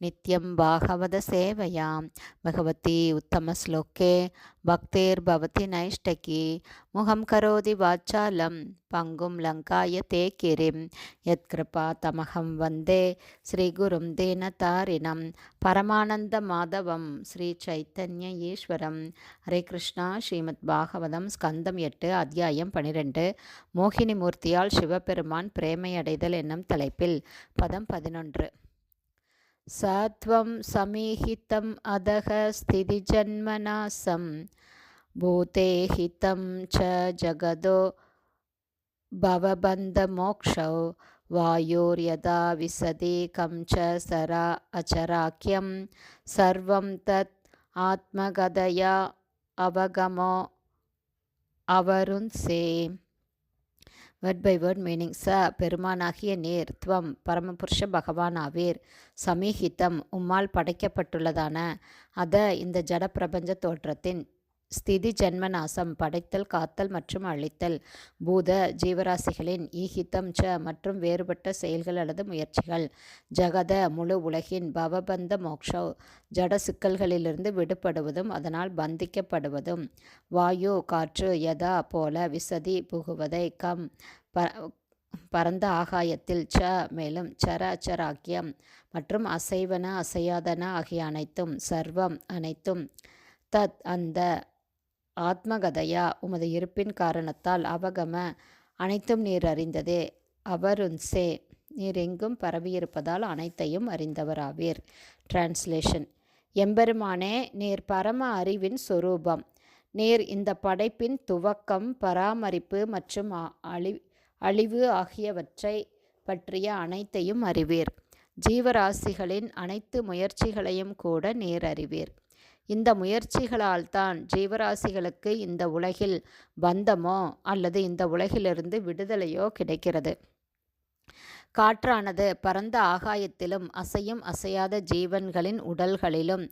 நித்யம் பாகவத சேவையாம். பகவதி உத்தம உத்தமஸ்லோகே பக்தேர்பவதி நைஷ்டகி. முகம் கரோதி வாச்சாலம். பங்கும் லங்காய தே கிரிம் யத்கிருபா தமகம் வந்தே. ஸ்ரீகுரும் தேனதாரிணம் பரமானந்த மாதவம். ஸ்ரீ சைத்தன்ய ஈஸ்வரம். ஹரே கிருஷ்ணா. ஸ்ரீமத் பாகவதம் ஸ்கந்தம் எட்டு அத்தியாயம் பனிரெண்டு. மோகினி மூர்த்தியால் சிவபெருமான் பிரேமையடைதல் என்னும் தலைப்பில். பதம் பதினொன்று. स त्वं समीहितम् अधः स्थितिजन्मनासं भूते हितं च जगदो भवबन्धमोक्षौ। वायोर्यदा विसदेकं च सरा अचराख्यं। सर्वं तत् आत्मगधया अवगमो अवरुन्से வேர்ட் பை வேர்ட் மீனிங் ச பெருமானாகிய நேர் துவம் பரமபுருஷ பகவானாவீர் ஆவீர் உம்மால் படைக்கப்பட்டுள்ளதான அத இந்த ஜட பிரபஞ்ச தோற்றத்தின் ஸ்திதி ஜென்மநாசம் படைத்தல் காத்தல் மற்றும் அழித்தல் பூத ஜீவராசிகளின் ஈகித்தம் ச மற்றும் வேறுபட்ட செயல்கள் அல்லது முயற்சிகள். ஜகத முழு உலகின் பவபந்த மோக்ஷோ ஜட சிக்கல்களிலிருந்து விடுபடுவதும் அதனால் பந்திக்கப்படுவதும். வாயு காற்று யதா போல விசதி புகுவதை கம் ப பரந்த ஆகாயத்தில் ச மேலும் சர அச்சராக்கியம் மற்றும் அசைவன அசையாதன ஆகிய அனைத்தும் சர்வம் அனைத்தும் தத் அந்த ஆத்மகதையா உமது இருப்பின் காரணத்தால் அவகம அனைத்தும் நீர் அறிந்ததே. அவருன்சே நீர் எங்கும் பரவியிருப்பதால் அனைத்தையும் அறிந்தவராவீர். டிரான்ஸ்லேஷன் எம்பெருமானே நீர் பரம அறிவின் சொரூபம். நீர் இந்த படைப்பின் துவக்கம் பராமரிப்பு மற்றும் அழி அழிவு ஆகியவற்றை பற்றிய அனைத்தையும் அறிவீர். ஜீவராசிகளின் அனைத்து முயற்சிகளையும் கூட நீர் அறிவீர். இந்த முயற்சிகளால் தான் ஜீவராசிகளுக்கு இந்த உலகில் பந்தமோ அல்லது இந்த உலகிலிருந்து விடுதலையோ கிடைக்கிறது. காற்றானது பரந்த ஆகாயத்திலும் அசையும் அசையாத ஜீவன்களின் உடல்களிலும்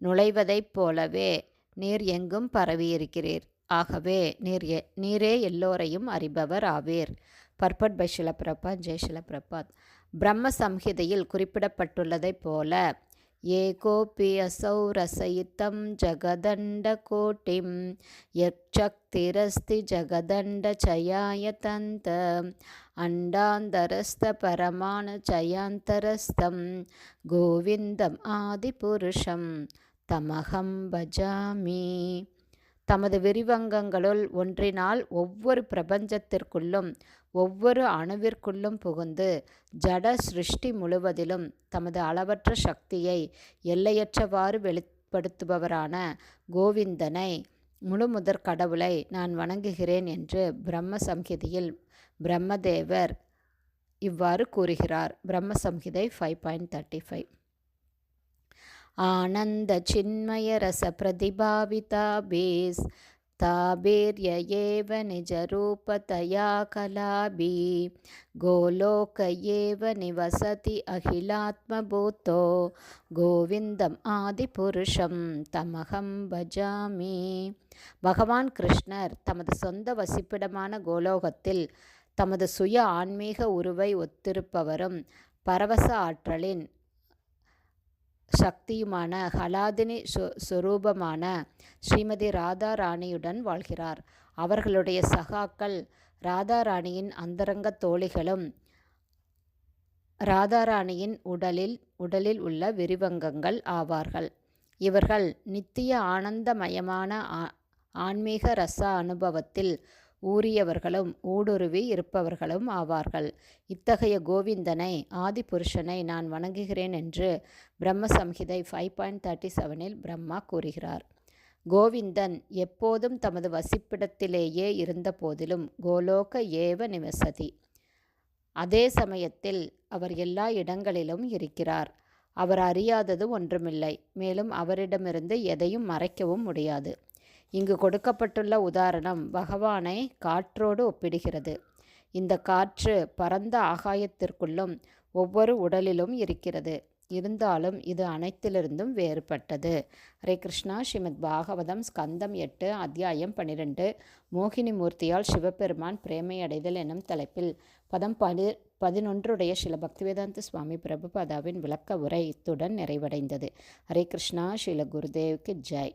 நுழைவதைப் போலவே நீர் எங்கும் பரவியிருக்கிறீர். ஆகவே நீர் நீரே எல்லோரையும் அறிபவர் ஆவீர். பர்பட் பை ஷிலப்பிரபாத் ஜெய் பிரபாத் பிரம்ம சம்ஹிதையில் குறிப்பிடப்பட்டுள்ளதைப் போல ஏகோபி असौ रसयितं जगदण्डकोटिं यक्षक्तिरस्ति जगदण्डचयायतन्त अण्डान्तरस्थपरमाणुचयान्तरस्थं गोविन्दम् ஆதிபுருஷம் தமகம் பஜாமி தமது விரிவங்கங்களுள் ஒன்றினால் ஒவ்வொரு பிரபஞ்சத்திற்குள்ளும் ஒவ்வொரு அணுவிற்குள்ளும் புகுந்து ஜட சிருஷ்டி முழுவதிலும் தமது அளவற்ற சக்தியை எல்லையற்றவாறு வெளிப்படுத்துபவரான கோவிந்தனை முழுமுதற் கடவுளை நான் வணங்குகிறேன் என்று பிரம்ம சம்ஹிதியில் பிரம்மதேவர் இவ்வாறு கூறுகிறார். Brahma Samhita five point thirty five ஆனந்த சின்மய ரச பிரதிபாவிதாபீஸ் ताबेर्य एव निजरूपतया कलाभि गोलोक एव निवसति अखिलात्मभूतो கோவிந்தம் ஆதிபுருஷம் தமகம் பஜாமி பகவான் கிருஷ்ணர் தமது சொந்த வசிப்பிடமான கோலோகத்தில் தமது சுய ஆன்மீக உருவை ஒத்திருப்பவரும் பரவச ஆற்றலின் சக்தியுமான ஹலாதினி சுரூபமான ஸ்ரீமதி ராதா ராணியுடன் வாழ்கிறார். அவர்களுடைய சகாக்கள் ராதாராணியின் அந்தரங்க தோழிகளும் ராதாராணியின் உடலில் உடலில் உள்ள விரிவங்கங்கள் ஆவார்கள். இவர்கள் நித்திய ஆனந்தமயமான ஆன்மீக ரச அனுபவத்தில் ஊறியவர்களும் ஊடுருவி இருப்பவர்களும் ஆவார்கள். இத்தகைய கோவிந்தனை ஆதிபுருஷனை நான் வணங்குகிறேன் என்று பிரம்மசம்ஹிதை ஃபைவ் பாயிண்ட் தேர்ட்டி செவனில் பிரம்மா கூறுகிறார். கோவிந்தன் எப்போதும் தமது வசிப்பிடத்திலேயே இருந்த போதிலும் கோலோக ஏவ நிவசதி. அதே சமயத்தில் அவர் எல்லா இடங்களிலும் இருக்கிறார். அவர் அறியாதது ஒன்றுமில்லை. மேலும் அவரிடமிருந்து எதையும் மறைக்கவும் முடியாது. இங்கு கொடுக்கப்பட்டுள்ள உதாரணம் பகவானை காற்றோடு ஒப்பிடுகிறது. இந்த காற்று பரந்த ஆகாயத்திற்குள்ளும் ஒவ்வொரு உடலிலும் இருக்கிறது. இருந்தாலும் இது அனைத்திலிருந்தும் வேறுபட்டது. ஹரே கிருஷ்ணா. ஸ்ரீமத் பாகவதம் ஸ்கந்தம் எட்டு அத்தியாயம் பன்னிரெண்டு மோகினி மூர்த்தியால் சிவபெருமான் பிரேமையடைதல் எனும் தலைப்பில் பதம் பதி பதினொன்றுடைய சில பக்திவேதாந்த சுவாமி பிரபுபாதாவின் விளக்க உரை இத்துடன் நிறைவடைந்தது. ஹரே கிருஷ்ணா. ஸ்ரீல குருதேவுக்கு ஜெய்.